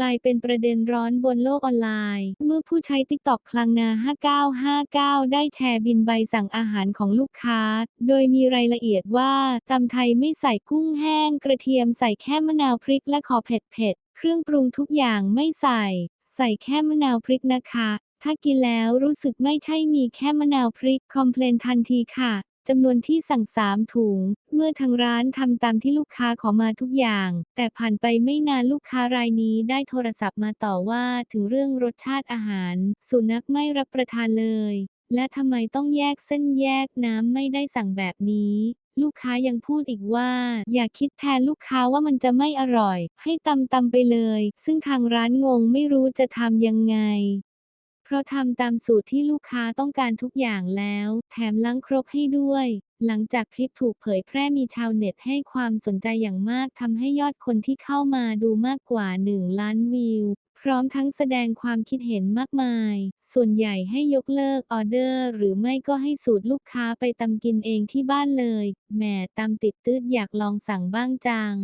กลายเป็นประเด็นร้อนบนโลกออนไลน์ เมื่อผู้ใช้ติ๊กตอกคลังนา 5959 ได้แชร์บินใบสั่งอาหารของลูกค้า โดยมีรายละเอียดว่าตำไทยไม่ใส่กุ้งแห้ง กระเทียมใส่แค่มะนาวพริกและขอเผ็ดเผ็ดๆเครื่องปรุงทุกอย่างไม่ใส่ ใส่แค่มะนาวพริกนะคะ ถ้ากินแล้วรู้สึกไม่ใช่มีแค่มะนาวพริก คอมเพลนทันทีค่ะ จำนวนที่สั่งสามถุง เมื่อทางร้านทำตามที่ลูกค้าขอมาทุกอย่าง แต่ผ่านไปไม่นานลูกค้ารายนี้ได้โทรศัพท์มาต่อว่าถึงเรื่องรสชาติอาหาร สุนัขไม่รับประทานเลย และทำไมต้องแยกเส้นแยกน้ำไม่ได้สั่งแบบนี้ลูกค้ายังพูดอีกว่า อย่าคิดแทนลูกค้าว่ามันจะไม่อร่อย ให้ตำตำไปเลย ซึ่งทางร้านงงไม่รู้จะทำยังไง ราะทำตามสูตรที่ลูกค้าต้องการทุกอย่างแล้ว แถมล้างครกให้ด้วย หลังจากคลิปถูกเผยแพร่มีชาวเน็ตให้ความสนใจอย่างมากทำให้ยอดคนที่เข้ามาดูมากกว่า 1 ล้านวิว พร้อมทั้งแสดงความคิดเห็นมากมาย ส่วนใหญ่ให้ยกเลิกออเดอร์ หรือไม่ก็ให้สูตรลูกค้าไปตำกินเองที่บ้านเลย แหมตำติดตืดอยากลองสั่งบ้างจัง